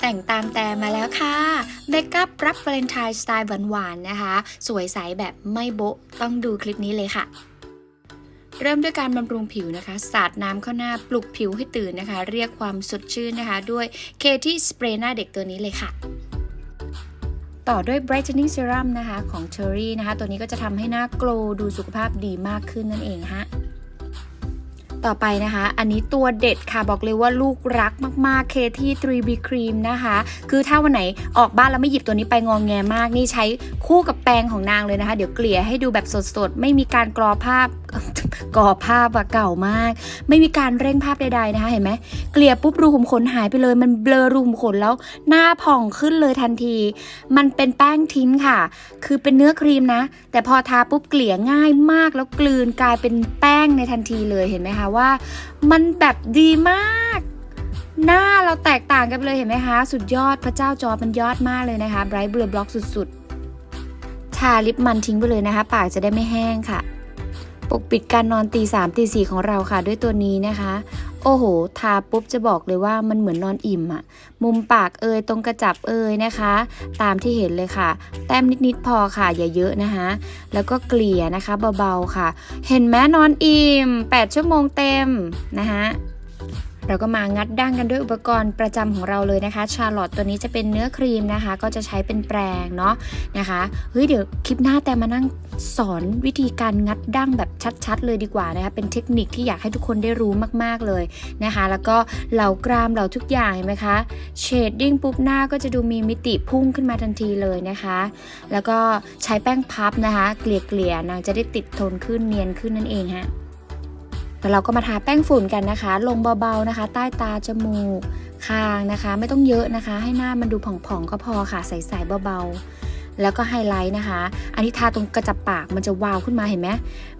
แต่งตามแต่มาแล้วค่ะเบคอัพรับวาเลนไทน์สไตล์หวานๆนะคะ สวยใสแบบไม่โบ๊ะต้องดูคลิปนี้เลยค่ะเริ่มด้วยการบำรุงผิวนะคะ สาดน้ำเข้าหน้าปลุกผิวให้ตื่นนะคะ เรียกความสดชื่นนะคะ ด้วยเคที่สเปรย์หน้าเด็กตัวนี้เลยค่ะ ต่อด้วย brightening serum นะคะ ของ Cherry นะคะ ตัวนี้ก็จะทำให้หน้าโกลว์ดูสุขภาพดีมากขึ้นนั่นเองฮะ ต่อไปนะคะ อันนี้ตัวเด็ดค่ะบอกเลยว่าลูกรักมากๆเคที่ 3B Cream นะคะ คือถ้าวันไหนออกบ้านแล้วไม่หยิบตัวนี้ไปงองแงมาก นี่ใช้คู่กับแปรงของนางเลยนะคะ เดี๋ยวเกลี่ยให้ดูแบบสดๆ ไม่มีการกรอภาพ กรอภาพอะเก่ามาก ไม่มีการเร่งภาพใดๆนะคะ เห็นไหมเกลี่ยปุ๊บรูขุมขนหายไปเลย มันเบลอรูขุมขนแล้วหน้าผ่องขึ้นเลยทันที มันเป็นแป้งทิ้นค่ะ คือเป็นเนื้อครีมนะ แต่พอทาปุ๊บเกลี่ยง่ายมากแล้วกลืนกลายเป็นแป้งในทันทีเลยเห็นไหมคะว่า มันแบบดีมาก หน้าเราแตกต่างกันเลยเห็นไหมคะ สุดยอดพระเจ้าจอมันยอดมากเลยนะคะไบรท์เบลอบล็อกสุดๆทาลิปมันทิ้งไปเลยนะคะ ปากจะได้ไม่แห้งค่ะ ปกปิดการนอนตีสามตีสี่ของเราค่ะด้วยตัวนี้นะคะ โอ้โห ทาปุ๊บจะบอกเลยว่ามันเหมือนนอนอิ่มอะมุมปากเอยตรงกระจับเอยนะคะ ตามที่เห็นเลยค่ะ แต้มนิดๆพอค่ะอย่าเยอะนะคะ แล้วก็เกลี่ยนะคะเบาๆค่ะ เห็นไหมนอนอิ่ม 8 ชั่วโมงเต็มนะคะ เราก็มางัดดั้งกันด้วยอุปกรณ์ประจำของเราเลยนะคะ ชาร์ลอตตัวนี้จะเป็นเนื้อครีมนะคะ ก็จะใช้เป็นแปรงเนาะนะคะเฮ้ยเดี๋ยวคลิปหน้าแต่มานั่งสอนวิธีการงัดดั้งแบบชัดๆ เลยดีกว่านะคะเป็นเทคนิคที่อยากให้ทุกคนได้รู้มากๆเลยนะคะ แล้วก็เหล่ากรามเหล่าทุกอย่างเห็นไหมคะเชดดิ้งปุ๊บหน้าก็จะดูมีมิติพุ่งขึ้นมาทันทีเลยนะคะ แล้วก็ใช้แป้งพับนะคะ เกลี่ยๆนางจะได้ติดทนขึ้นเนียนขึ้นนั่นเองฮะ แล้วเราก็มาทาแป้งฝุ่นกันนะคะ ลงเบาๆนะคะ ใต้ตาจมูกคางนะคะ ไม่ต้องเยอะนะคะ ให้หน้ามันดูผ่องๆก็พอค่ะใสๆเบาๆ แล้วก็ไฮไลท์นะคะ อันนี้ทาตรงกระจับปากมันจะวาวขึ้นมาเห็นไหม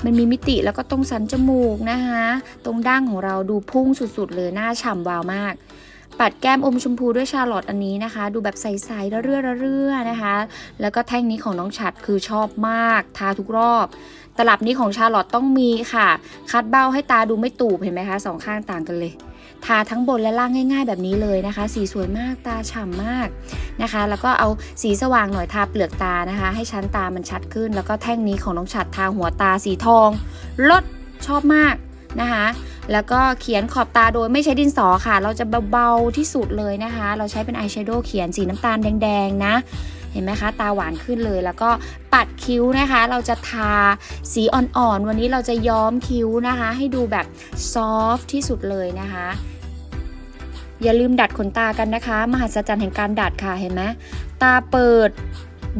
มันมีมิติแล้วก็ตรงสันจมูกนะคะ ตรงดั้งของเราดูพุ่งสุดๆ เลยหน้าฉ่ำวาวมากปัดแก้มอมชมพูด้วยชาร์ลอตอันนี้นะคะ ดูแบบใสๆระเรื่อระเรื่อนะคะ แล้วก็แท่งนี้ของน้องฉัดคือชอบมาก ทาทุกรอบ ตลับนี้ของชาลอตต้องมีค่ะ คัดเบ้าให้ตาดูไม่ตูบเห็นไหมคะสองข้างต่างกันเลยทาทั้งบนและล่างง่าย ๆ แบบนี้เลยนะคะ สีสวยมากตาฉ่ำมากนะคะ แล้วก็เอาสีสว่างหน่อยทาเปลือกตานะคะ ให้ชั้นตามันชัดขึ้น แล้วก็แท่งนี้ของน้องฉัดทาหัวตาสีทองลดชอบมากนะคะ แล้วก็เขียนขอบตาโดยไม่ใช้ดินสอค่ะ เราจะเบาๆที่สุดเลยนะคะ เราใช้เป็นอายแชโดว์เขียนสีน้ำตาลแดงๆนะ เห็นไหมคะ ตาหวานขึ้นเลย แล้วก็ปัดคิ้วนะคะ เราจะทาสีอ่อนๆ วันนี้เราจะย้อมคิ้วนะคะ ให้ดูแบบซอฟที่สุดเลยนะคะอย่าลืมดัดขนตากันนะคะ มหัศจรรย์แห่งการดัดค่ะ เห็นไหมตาเปิด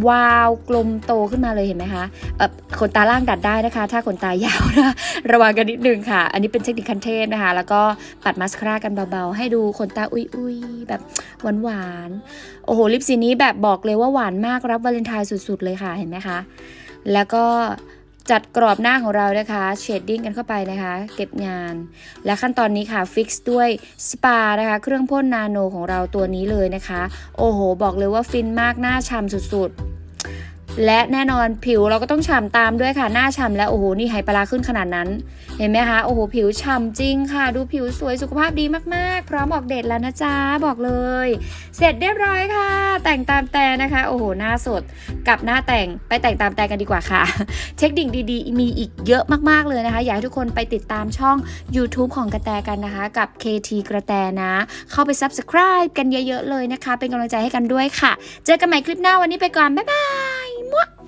วาวกลมโตขึ้นมาเลยเห็นไหมคะเออขนตาล่างดัดได้นะคะ ถ้าขนตายาวนะระวังกันนิดนึงค่ะ อันนี้เป็นเทคนิคคันเทพนะคะ แล้วก็ปัดมาสคาร่ากันเบาๆ ให้ดูขนตาอุ้ยๆ แบบหวานๆ โอ้โห ลิปสีนี้แบบบอกเลยว่าหวานมากรับวาเลนไทน์สุดๆเลยค่ะเห็นไหมคะ แล้วก็ จัดกรอบหน้าของเรานะคะเชดดิ้งกันเข้าไปนะคะ เก็บงาน และขั้นตอนนี้ค่ะฟิกซ์ด้วยสปานะคะ เครื่องพ่นนาโนของเราตัวนี้เลยนะคะ โอ้โห บอกเลยว่าฟินมากหน้าช่ำสุดๆ และแน่นอนผิวเราก็ต้องฉ่ำตามด้วยค่ะ หน้าฉ่ำแล้วโอ้โหนี่ไฮปลาร้าขึ้นขนาดนั้น เห็นไหมคะ โอ้โห ผิวฉ่ำจริงค่ะ ดูผิวสวยสุขภาพดีมากๆ พร้อมออกเดทแล้วนะจ๊ะ บอกเลย เสร็จเรียบร้อยค่ะ แต่งตามแต่นะคะ โอ้โห หน้าสดกับหน้าแต่งไปแต่งตามแต่กันดีกว่าค่ะ เทคนิคดีๆ มีอีกเยอะมากๆเลยนะคะ อยากให้ทุกคนไปติดตามช่อง YouTube ของกระแตกันนะคะ กับ KT กระแตนะ เข้าไป Subscribe กันเยอะ ๆ เลยนะคะ เป็นกำลังใจให้กันด้วยค่ะ เจอกันใหม่คลิปหน้าวันนี้ไปก่อนบ๊ายบาย What?